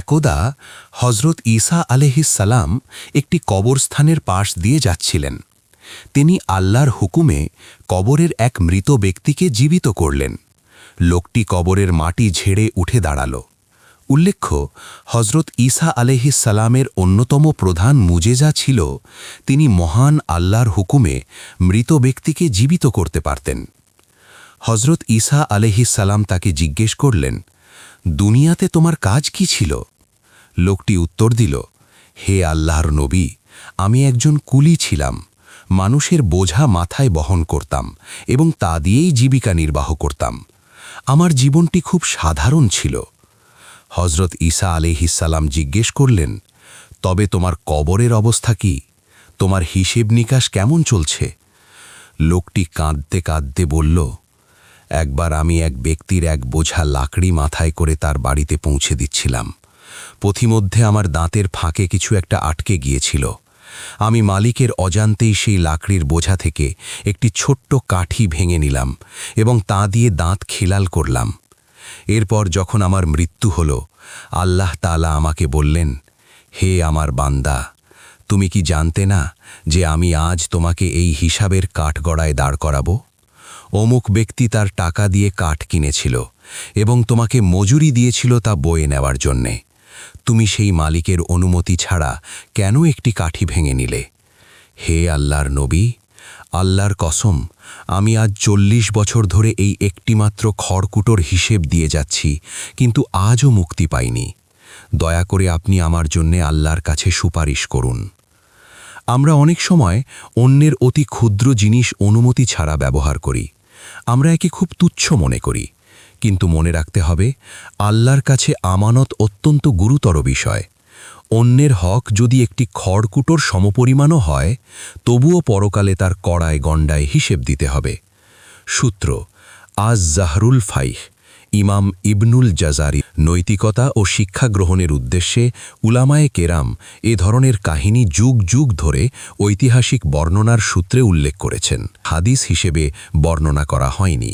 একদা হজরত ঈসা আলহিসাল্লাম একটি কবরস্থানের পাশ দিয়ে যাচ্ছিলেন। তিনি আল্লাহর হুকুমে কবরের এক মৃত ব্যক্তিকে জীবিত করলেন। লোকটি কবরের মাটি ঝেড়ে উঠে দাঁড়াল। উল্লেখ্য হজরত ঈসা আলহিসাল্লামের অন্যতম প্রধান মুজেজা ছিল, তিনি মহান আল্লাহর হুকুমে মৃত ব্যক্তিকে জীবিত করতে পারতেন। হজরত ঈসা আলহিসাল্লাম তাকে জিজ্ঞেস করলেন দুনিয়াতে তোমার কাজ কি ছিল? লোকটি উত্তর দিল, হে আল্লাহর নবী, আমি একজন কুলি ছিলাম। মানুষের বোঝা মাথায় বহন করতাম এবং তা দিয়েই জীবিকা নির্বাহ করতাম। আমার জীবনটি খুব সাধারণ ছিল। হজরত ঈসা আলিহিসাল্লাম জিজ্ঞেস করলেন, তবে তোমার কবরের অবস্থা কি? তোমার হিসেব নিকাশ কেমন চলছে? লোকটি কাঁদতে কাঁদতে বলল একবার আমি এক ব্যক্তির এক বোঝা লাকড়ি মাথায় করে তার বাড়িতে পৌঁছে দিচ্ছিলাম। পথিমধ্যে আমার দাঁতের ফাঁকে কিছু একটা আটকে গিয়েছিল। আমি মালিকের অজান্তেই সেই লাকড়ির বোঝা থেকে একটি ছোট্ট কাঠি ভেঙে নিলাম এবং তা দিয়ে দাঁত খিলাল করলাম। এরপর যখন আমার মৃত্যু হল, আল্লাহ তালা আমাকে বললেন, হে আমার বান্দা, তুমি কি জানতে না যে আমি আজ তোমাকে এই হিসাবের কাঠগড়ায় দাঁড় করাবো? অমুক ব্যক্তি তার টাকা দিয়ে কাঠ কিনেছিল এবং তোমাকে মজুরি দিয়েছিল তা বয়ে নেওয়ার জন্যে। তুমি সেই মালিকের অনুমতি ছাড়া কেন একটি কাঠি ভেঙে নিলে? হে আল্লাহর নবী, আল্লাহর কসম, আমি আজ চল্লিশ বছর ধরে এই একটিমাত্র খড়কুটোর হিসেব দিয়ে যাচ্ছি, কিন্তু আজও মুক্তি পাইনি। দয়া করে আপনি আমার জন্যে আল্লাহর কাছে সুপারিশ করুন। আমরা অনেক সময় অন্যের অতি ক্ষুদ্র জিনিস অনুমতি ছাড়া ব্যবহার করি। আমরা একে খুব তুচ্ছ মনে করি, কিন্তু মনে রাখতে হবে, আল্লাহর কাছে আমানত অত্যন্ত গুরুতর বিষয়। অন্যের হক যদি একটি খড়কুটোর সমপরিমাণও হয়, তবুও পরকালে তার কড়ায় গণ্ডায় হিসেব দিতে হবে। সূত্র, আজ জাহরুল ফাইহ। ইমাম ইবনুল জাজারি নৈতিকতা ও শিক্ষা গ্রহণের উদ্দেশ্যে উলামায়ে কেরাম এ ধরনের কাহিনী যুগ যুগ ধরে ঐতিহাসিক বর্ণনার সূত্রে উল্লেখ করেছেন। হাদিস হিসেবে বর্ণনা করা হয়নি।